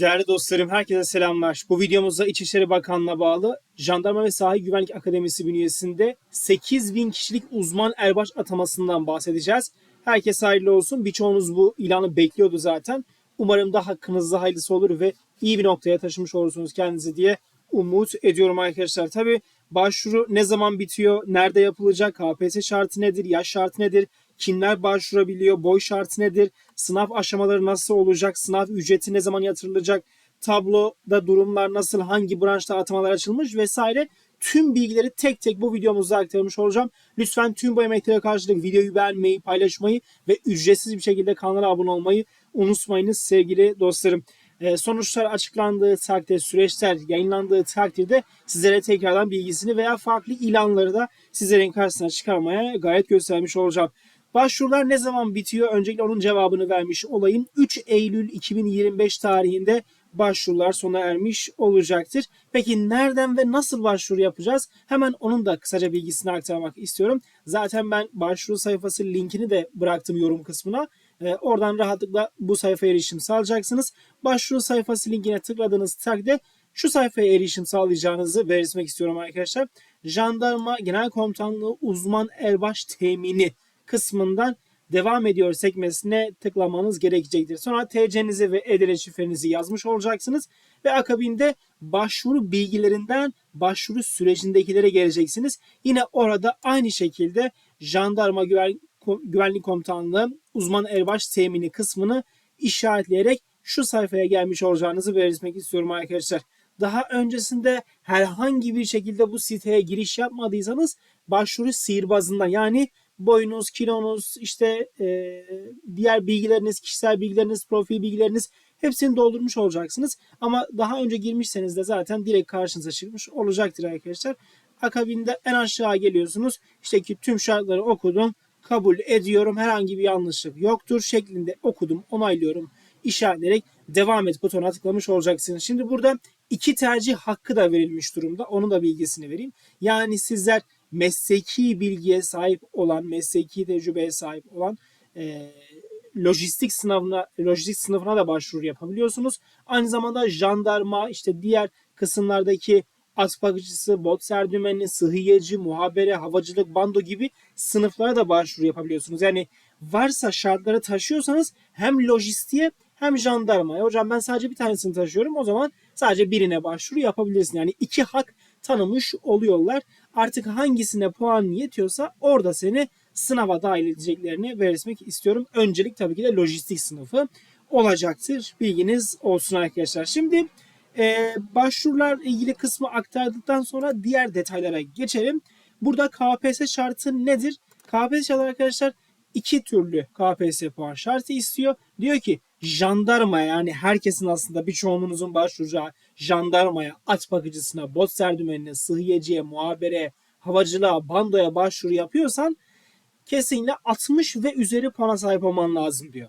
Değerli dostlarım, herkese selamlar. Bu videomuzda İçişleri Bakanlığı'na bağlı Jandarma ve Sahil Güvenlik Akademisi bünyesinde 8000 kişilik uzman erbaş atamasından bahsedeceğiz. Herkes hayırlı olsun. Birçoğunuz bu ilanı bekliyordu zaten. Umarım da hakkınızda hayırlısı olur ve iyi bir noktaya taşımış olursunuz kendinizi diye umut ediyorum arkadaşlar. Tabi başvuru ne zaman bitiyor, nerede yapılacak, KPSS şartı nedir, yaş şartı nedir, kimler başvurabiliyor, boy şartı nedir, sınav aşamaları nasıl olacak, sınav ücreti ne zaman yatırılacak, tabloda durumlar nasıl, hangi branşta atamalar açılmış vesaire tüm bilgileri tek tek bu videomuzda aktarmış olacağım. Lütfen tüm bu emeklere karşılık videoyu beğenmeyi, paylaşmayı ve ücretsiz bir şekilde kanala abone olmayı unutmayınız sevgili dostlarım. Ee, sonuçlar açıklandığı takdirde, süreçler yayınlandığı takdirde sizlere tekrardan bilgisini veya farklı ilanları da sizlerin karşısına çıkarmaya gayet göstermiş olacağım. Başvurular ne zaman bitiyor? Öncelikle onun cevabını vermiş olayım. 3 Eylül 2025 tarihinde başvurular sona ermiş olacaktır. Peki nereden ve nasıl başvuru yapacağız? Hemen onun da kısaca bilgisini aktarmak istiyorum. Zaten ben başvuru sayfası linkini de bıraktım yorum kısmına. Ee, oradan rahatlıkla bu sayfaya erişim sağlayacaksınız. Başvuru sayfası linkine tıkladığınız takdirde şu sayfaya erişim sağlayacağınızı belirtmek istiyorum arkadaşlar. Jandarma Genel Komutanlığı Uzman Erbaş Temini kısmından devam ediyor sekmesine tıklamanız gerekecektir. Sonra TC'nizi ve e şifrenizi yazmış olacaksınız ve akabinde başvuru bilgilerinden başvuru sürecindekilere geleceksiniz. Yine orada aynı şekilde jandarma güven, güvenlik komutanlığı uzman erbaş temini kısmını işaretleyerek şu sayfaya gelmiş olacağınızı belirtmek istiyorum arkadaşlar. Daha öncesinde herhangi bir şekilde bu siteye giriş yapmadıysanız başvuru sihirbazından yani boyunuz, kilonuz, işte e, diğer bilgileriniz, kişisel bilgileriniz, profil bilgileriniz hepsini doldurmuş olacaksınız. Ama daha önce girmişseniz de zaten direkt karşınıza çıkmış olacaktır arkadaşlar. Akabinde en aşağı geliyorsunuz. İşte ki tüm şartları okudum, kabul ediyorum, herhangi bir yanlışlık yoktur şeklinde okudum, onaylıyorum işaretleyerek devam et butonuna tıklamış olacaksınız. Şimdi burada iki tercih hakkı da verilmiş durumda. Onun da bilgisini vereyim. Yani sizler mesleki bilgiye sahip olan, mesleki tecrübeye sahip olan e, lojistik sınavına lojistik sınıfına da başvuru yapabiliyorsunuz. Aynı zamanda jandarma işte diğer kısımlardaki at bakıcısı, bot serdümeni, sıhhiyeci, muhabere, havacılık, bando gibi sınıflara da başvuru yapabiliyorsunuz. Yani varsa şartları taşıyorsanız hem lojistiğe hem jandarmaya. Hocam ben sadece bir tanesini taşıyorum. O zaman sadece birine başvuru yapabilirsin. Yani iki hak tanımış oluyorlar. Artık hangisine puan yetiyorsa orada seni sınava dahil edeceklerini belirtmek istiyorum. Öncelik tabii ki de lojistik sınıfı olacaktır. Bilginiz olsun arkadaşlar. Şimdi e, başvurular ilgili kısmı aktardıktan sonra diğer detaylara geçelim. Burada KPSS şartı nedir? KPSS şartı arkadaşlar iki türlü KPSS puan şartı istiyor. Diyor ki jandarmaya yani herkesin aslında birçoğunuzun başvuracağı jandarmaya, at bakıcısına, bot serdümenine, sıhhiyeciye, muhabere, havacılığa, bandoya başvuru yapıyorsan kesinlikle 60 ve üzeri puana sahip olman lazım diyor.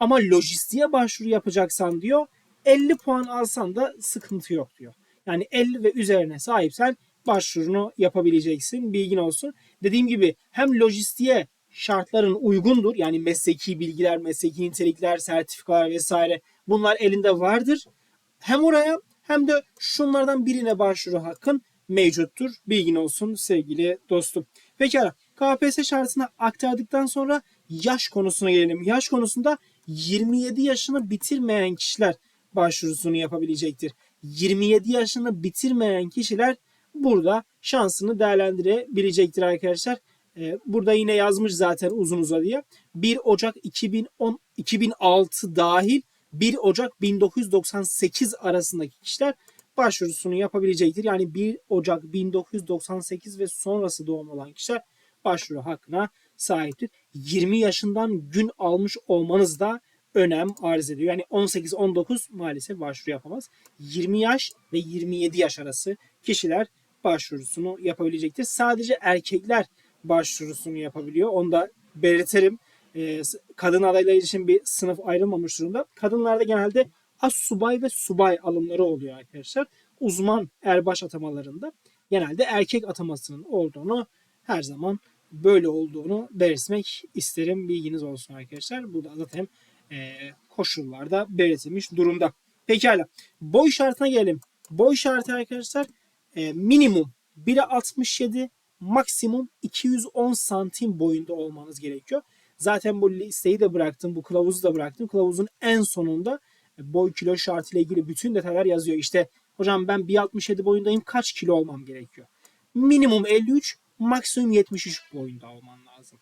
Ama lojistiğe başvuru yapacaksan diyor 50 puan alsan da sıkıntı yok diyor. Yani 50 ve üzerine sahipsen başvurunu yapabileceksin. Bilgin olsun. Dediğim gibi hem lojistiğe şartların uygundur. Yani mesleki bilgiler, mesleki nitelikler, sertifikalar vesaire bunlar elinde vardır. Hem oraya hem de şunlardan birine başvuru hakkın mevcuttur. Bilgin olsun sevgili dostum. Pekala KPSS şartına aktardıktan sonra yaş konusuna gelelim. Yaş konusunda 27 yaşını bitirmeyen kişiler başvurusunu yapabilecektir. 27 yaşını bitirmeyen kişiler burada şansını değerlendirebilecektir arkadaşlar. Ee, burada yine yazmış zaten uzun uzadıya. 1 Ocak 2010 2006 dahil 1 Ocak 1998 arasındaki kişiler başvurusunu yapabilecektir. Yani 1 Ocak 1998 ve sonrası doğum olan kişiler başvuru hakkına sahiptir. 20 yaşından gün almış olmanız da önem arz ediyor. Yani 18-19 maalesef başvuru yapamaz. 20 yaş ve 27 yaş arası kişiler başvurusunu yapabilecektir. Sadece erkekler başvurusunu yapabiliyor. Onu da belirtelim. E, kadın adaylar için bir sınıf ayrılmamış durumda. Kadınlarda genelde as subay ve subay alımları oluyor arkadaşlar. Uzman erbaş atamalarında genelde erkek atamasının olduğunu her zaman böyle olduğunu belirtmek isterim. Bilginiz olsun arkadaşlar. Bu da zaten e, koşullarda belirtilmiş durumda. Pekala. Boy şartına gelelim. Boy şartı arkadaşlar e, minimum 1'e 67 maksimum 210 santim boyunda olmanız gerekiyor. Zaten bu listeyi de bıraktım. Bu kılavuzu da bıraktım. Kılavuzun en sonunda e, boy kilo şartı ile ilgili bütün detaylar yazıyor. İşte hocam ben 1.67 boyundayım kaç kilo olmam gerekiyor? Minimum 53 maksimum 73 boyunda olman lazım.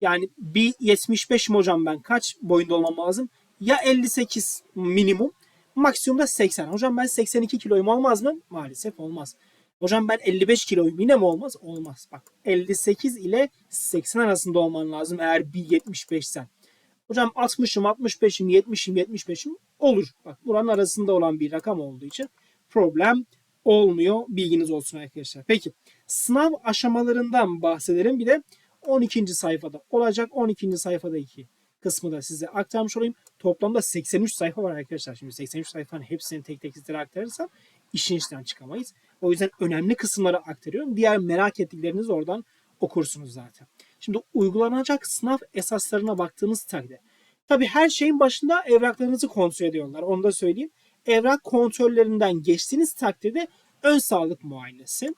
Yani bir 75 mi hocam ben kaç boyunda olmam lazım? Ya 58 minimum maksimum da 80. Hocam ben 82 kiloyum olmaz mı? Maalesef olmaz. Hocam ben 55 kiloyum yine mi olmaz? Olmaz. Bak 58 ile 80 arasında olman lazım eğer 1.75'sen. Hocam 60'ım, 65'im, 70'im, 75'im olur. Bak buranın arasında olan bir rakam olduğu için problem olmuyor. Bilginiz olsun arkadaşlar. Peki sınav aşamalarından bahsedelim. Bir de 12. sayfada olacak. 12. sayfadaki kısmı da size aktarmış olayım. Toplamda 83 sayfa var arkadaşlar. Şimdi 83 sayfanın hepsini tek tek sizlere aktarırsam işin içinden çıkamayız. O yüzden önemli kısımları aktarıyorum. Diğer merak ettiklerinizi oradan okursunuz zaten. Şimdi uygulanacak sınav esaslarına baktığımız takdirde. Tabi her şeyin başında evraklarınızı kontrol ediyorlar. Onu da söyleyeyim. Evrak kontrollerinden geçtiğiniz takdirde ön sağlık muayenesi,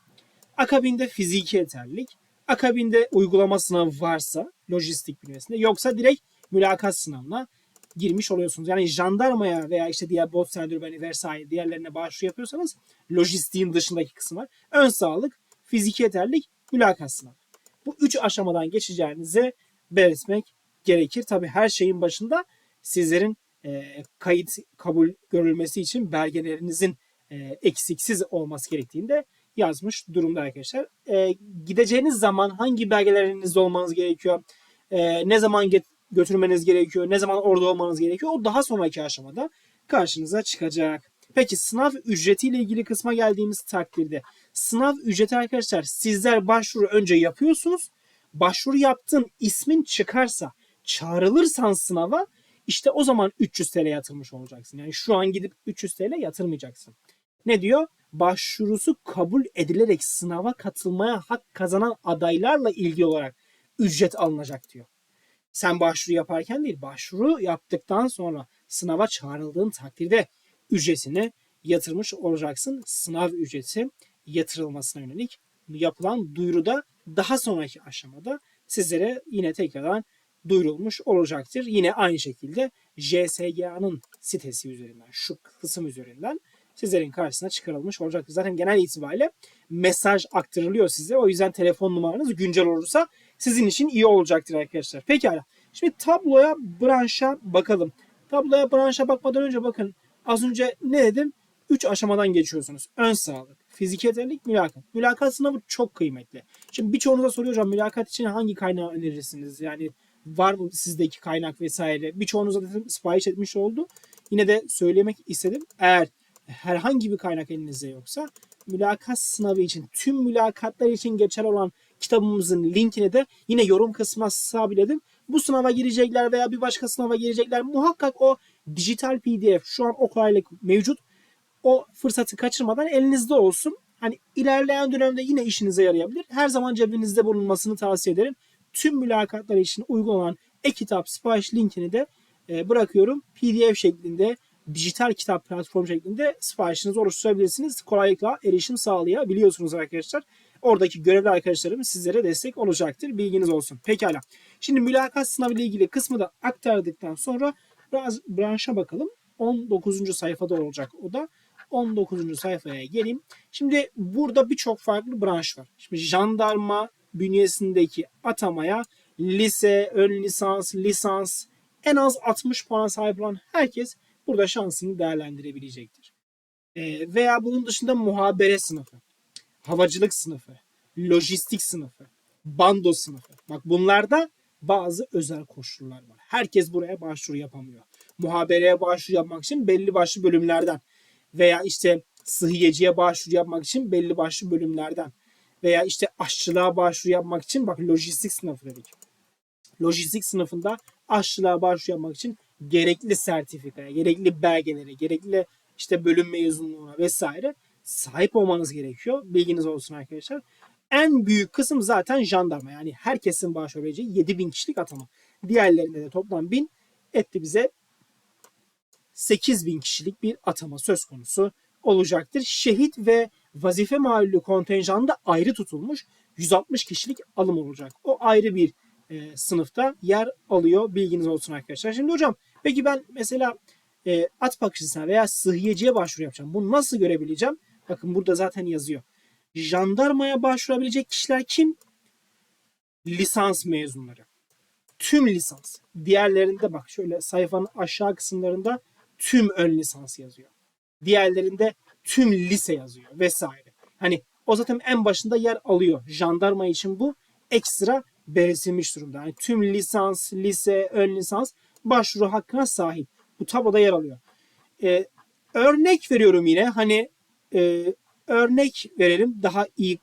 akabinde fiziki yeterlilik, akabinde uygulama sınavı varsa lojistik bünyesinde yoksa direkt mülakat sınavına girmiş oluyorsunuz. Yani jandarmaya veya işte diğer bot sendürmeni vesaire diğerlerine başvuru yapıyorsanız lojistiğin dışındaki kısım var. Ön sağlık, fiziki yeterlilik, mülakat sınavı. Bu üç aşamadan geçeceğinizi belirtmek gerekir. Tabi her şeyin başında sizlerin e, kayıt kabul görülmesi için belgelerinizin e, eksiksiz olması gerektiğini de yazmış durumda arkadaşlar. E, gideceğiniz zaman hangi belgelerinizde olmanız gerekiyor? E, ne zaman get- götürmeniz gerekiyor? Ne zaman orada olmanız gerekiyor? O daha sonraki aşamada karşınıza çıkacak. Peki sınav ücretiyle ilgili kısma geldiğimiz takdirde sınav ücreti arkadaşlar sizler başvuru önce yapıyorsunuz. Başvuru yaptığın ismin çıkarsa çağrılırsan sınava işte o zaman 300 TL yatırmış olacaksın. Yani şu an gidip 300 TL yatırmayacaksın. Ne diyor? Başvurusu kabul edilerek sınava katılmaya hak kazanan adaylarla ilgili olarak ücret alınacak diyor. Sen başvuru yaparken değil, başvuru yaptıktan sonra sınava çağrıldığın takdirde ücretini yatırmış olacaksın. Sınav ücreti yatırılmasına yönelik yapılan duyuruda daha sonraki aşamada sizlere yine tekrardan duyurulmuş olacaktır. Yine aynı şekilde JSGA'nın sitesi üzerinden, şu kısım üzerinden sizlerin karşısına çıkarılmış olacaktır. Zaten genel itibariyle mesaj aktarılıyor size. O yüzden telefon numaranız güncel olursa sizin için iyi olacaktır arkadaşlar. Pekala. Şimdi tabloya, branşa bakalım. Tabloya, branşa bakmadan önce bakın az önce ne dedim? 3 aşamadan geçiyorsunuz. Ön sağlık, fiziki yeterlilik, mülakat. Mülakat sınavı çok kıymetli. Şimdi birçoğunuza soruyor hocam mülakat için hangi kaynağı önerirsiniz? Yani var mı sizdeki kaynak vesaire? Birçoğunuza dedim sipariş etmiş oldu. Yine de söylemek istedim. Eğer herhangi bir kaynak elinizde yoksa mülakat sınavı için tüm mülakatlar için geçerli olan kitabımızın linkini de yine yorum kısmına sabitledim. Bu sınava girecekler veya bir başka sınava girecekler. Muhakkak o dijital pdf şu an o kolaylık mevcut. O fırsatı kaçırmadan elinizde olsun. Hani ilerleyen dönemde yine işinize yarayabilir. Her zaman cebinizde bulunmasını tavsiye ederim. Tüm mülakatlar için uygun olan e-kitap sipariş linkini de e, bırakıyorum. PDF şeklinde dijital kitap platform şeklinde siparişinizi oluşturabilirsiniz. Kolaylıkla erişim sağlayabiliyorsunuz arkadaşlar. Oradaki görevli arkadaşlarım sizlere destek olacaktır. Bilginiz olsun. Pekala. Şimdi mülakat sınavı ile ilgili kısmı da aktardıktan sonra biraz branşa bakalım. 19. sayfada olacak o da. 19. sayfaya geleyim. Şimdi burada birçok farklı branş var. Şimdi jandarma bünyesindeki atamaya lise, ön lisans, lisans en az 60 puan sahip olan herkes burada şansını değerlendirebilecektir. E, veya bunun dışında muhabere sınıfı, havacılık sınıfı, lojistik sınıfı, bando sınıfı. Bak bunlarda bazı özel koşullar var. Herkes buraya başvuru yapamıyor. Muhabereye başvuru yapmak için belli başlı bölümlerden veya işte sıhhiyeciye başvuru yapmak için belli başlı bölümlerden veya işte aşçılığa başvuru yapmak için bak lojistik sınıfı dedik. Lojistik sınıfında aşçılığa başvuru yapmak için gerekli sertifikaya, gerekli belgelere, gerekli işte bölüm mezunluğuna vesaire sahip olmanız gerekiyor. Bilginiz olsun arkadaşlar. En büyük kısım zaten jandarma. Yani herkesin başvurabileceği 7000 kişilik atama. Diğerlerinde de toplam 1000 etti bize 8000 kişilik bir atama söz konusu olacaktır. Şehit ve vazife mahalli kontenjanı da ayrı tutulmuş 160 kişilik alım olacak. O ayrı bir e, sınıfta yer alıyor bilginiz olsun arkadaşlar. Şimdi hocam peki ben mesela e, at bakıcısına veya sıhhiyeciye başvuru yapacağım. Bunu nasıl görebileceğim? Bakın burada zaten yazıyor. Jandarmaya başvurabilecek kişiler kim? Lisans mezunları. Tüm lisans. Diğerlerinde bak şöyle sayfanın aşağı kısımlarında tüm ön lisans yazıyor. Diğerlerinde tüm lise yazıyor vesaire. Hani o zaten en başında yer alıyor. Jandarma için bu ekstra belirtilmiş durumda. Yani tüm lisans, lise, ön lisans başvuru hakkına sahip. Bu tabloda yer alıyor. Ee, örnek veriyorum yine hani e, örnek verelim daha iyi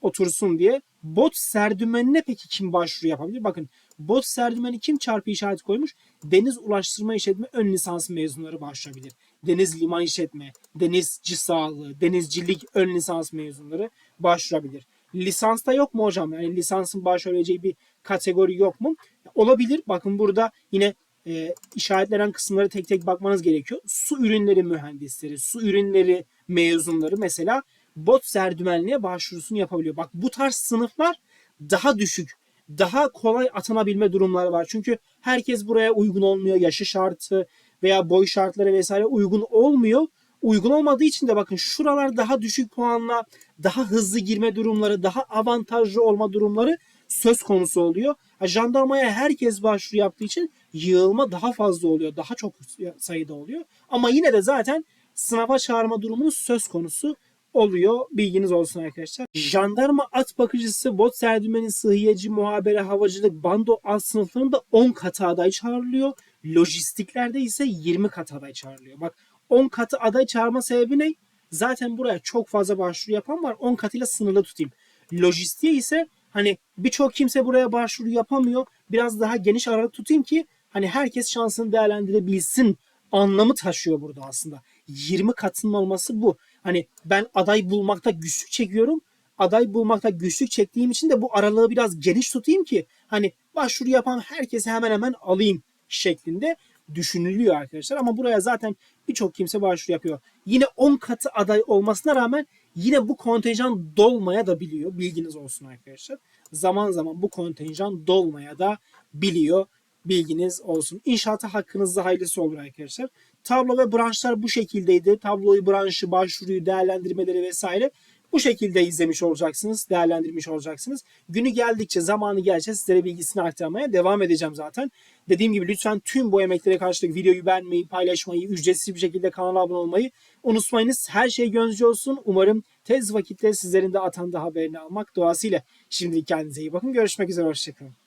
otursun diye. Bot serdümenine peki kim başvuru yapabilir? Bakın bot serdümeni kim çarpı işareti koymuş? Deniz ulaştırma işletme ön lisans mezunları başvurabilir. Deniz liman işletme, denizci sağlığı, denizcilik ön lisans mezunları başvurabilir. Lisansta yok mu hocam? Yani lisansın başvurabileceği bir kategori yok mu? Olabilir. Bakın burada yine e, işaretlenen kısımları tek tek bakmanız gerekiyor. Su ürünleri mühendisleri, su ürünleri mezunları mesela bot serdümenliğe başvurusunu yapabiliyor. Bak bu tarz sınıflar daha düşük, daha kolay atanabilme durumları var. Çünkü herkes buraya uygun olmuyor. Yaşı şartı veya boy şartları vesaire uygun olmuyor. Uygun olmadığı için de bakın şuralar daha düşük puanla daha hızlı girme durumları, daha avantajlı olma durumları söz konusu oluyor. Jandarmaya herkes başvuru yaptığı için yığılma daha fazla oluyor. Daha çok sayıda oluyor. Ama yine de zaten sınava çağırma durumunuz söz konusu oluyor. Bilginiz olsun arkadaşlar. Jandarma at bakıcısı, bot serdümeni, sıhhiyeci, muhabere, havacılık, bando alt sınıflarında 10 katı aday çağrılıyor. Lojistiklerde ise 20 katı aday çağrılıyor. Bak 10 katı aday çağırma sebebi ne? Zaten buraya çok fazla başvuru yapan var. 10 katıyla sınırlı tutayım. Lojistiğe ise hani birçok kimse buraya başvuru yapamıyor. Biraz daha geniş aralık tutayım ki hani herkes şansını değerlendirebilsin anlamı taşıyor burada aslında. 20 katının olması bu. Hani ben aday bulmakta güçlük çekiyorum. Aday bulmakta güçlük çektiğim için de bu aralığı biraz geniş tutayım ki hani başvuru yapan herkesi hemen hemen alayım şeklinde düşünülüyor arkadaşlar. Ama buraya zaten birçok kimse başvuru yapıyor. Yine 10 katı aday olmasına rağmen yine bu kontenjan dolmaya da biliyor. Bilginiz olsun arkadaşlar. Zaman zaman bu kontenjan dolmaya da biliyor. Bilginiz olsun. İnşaata hakkınızda hayırlısı olur arkadaşlar. Tablo ve branşlar bu şekildeydi. Tabloyu, branşı, başvuruyu, değerlendirmeleri vesaire bu şekilde izlemiş olacaksınız, değerlendirmiş olacaksınız. Günü geldikçe, zamanı geldikçe sizlere bilgisini aktarmaya devam edeceğim zaten. Dediğim gibi lütfen tüm bu emeklere karşılık videoyu beğenmeyi, paylaşmayı, ücretsiz bir şekilde kanala abone olmayı unutmayınız. Her şey gönlünüzce olsun. Umarım tez vakitte sizlerin de atanda haberini almak duasıyla. Şimdilik kendinize iyi bakın. Görüşmek üzere. Hoşçakalın.